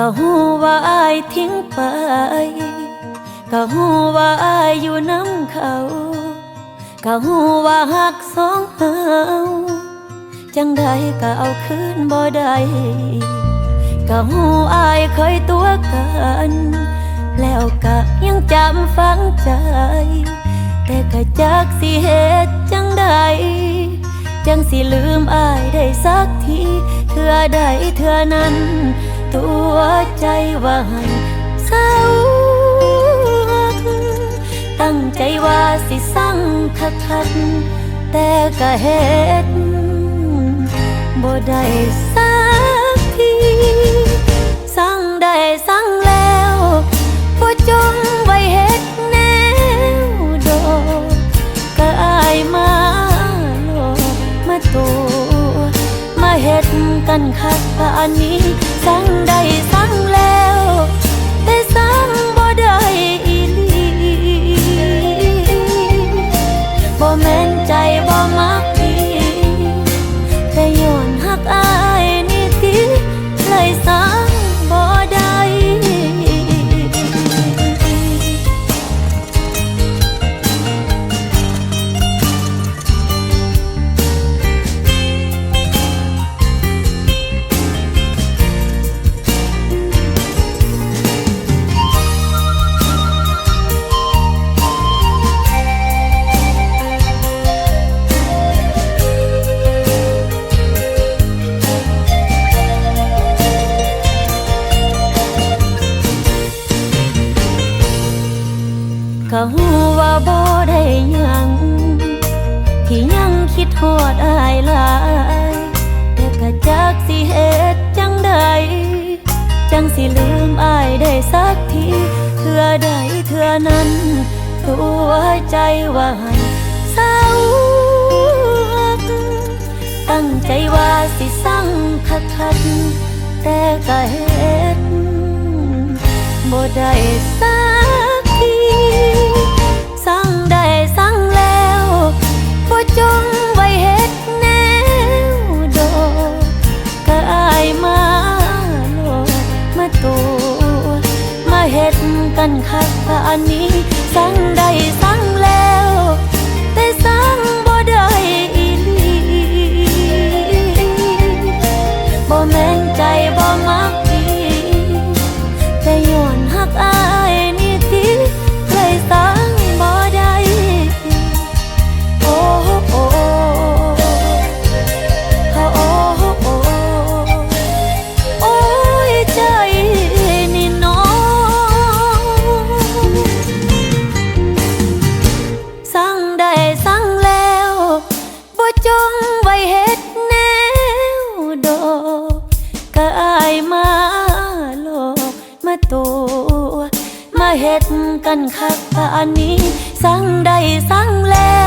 ก็หูว่าอายทิ้งไป ก็หูว่าอายอยู่น้ำเขา ก็หูว่าหักสองเฮาจังใดก็เอาคืนบ่ได้ก็หูอายเคยตัวกัน แล้วก็ยังจำฝังใจ แต่ก็จักสิเหตุจังใดจังสิลืมอายได้สักที เธอได้เธอนั้น ตัวใจว่าให้เศร้าหักตั้งใจว่าสิสั่งคักคักแต่ก็เหตุบ่ได้สักทีสั่งได้สั่งแล้วบ่จงไว้เฮ็ดแนวดอกก็อายมาโลกมาตัว ดกันคักป่านนี้สั่งได้สั่ง ก็หูว่าบ่ได้ยัง ที่ยังคิดฮอดอายหลายแต่ก็จักสิเฮ็ดจังใด จังสิลืมอายได้สักทีเทื่อใดเทื่อนั้น ตัวใจว่าให้เศร้าตั้งใจว่าสิสั่งคักคักแต่ก็เฮ็ดบ่ได้สัก ฮ็ดกั กันคักป่านนี้ สั่งใดสั่งแล้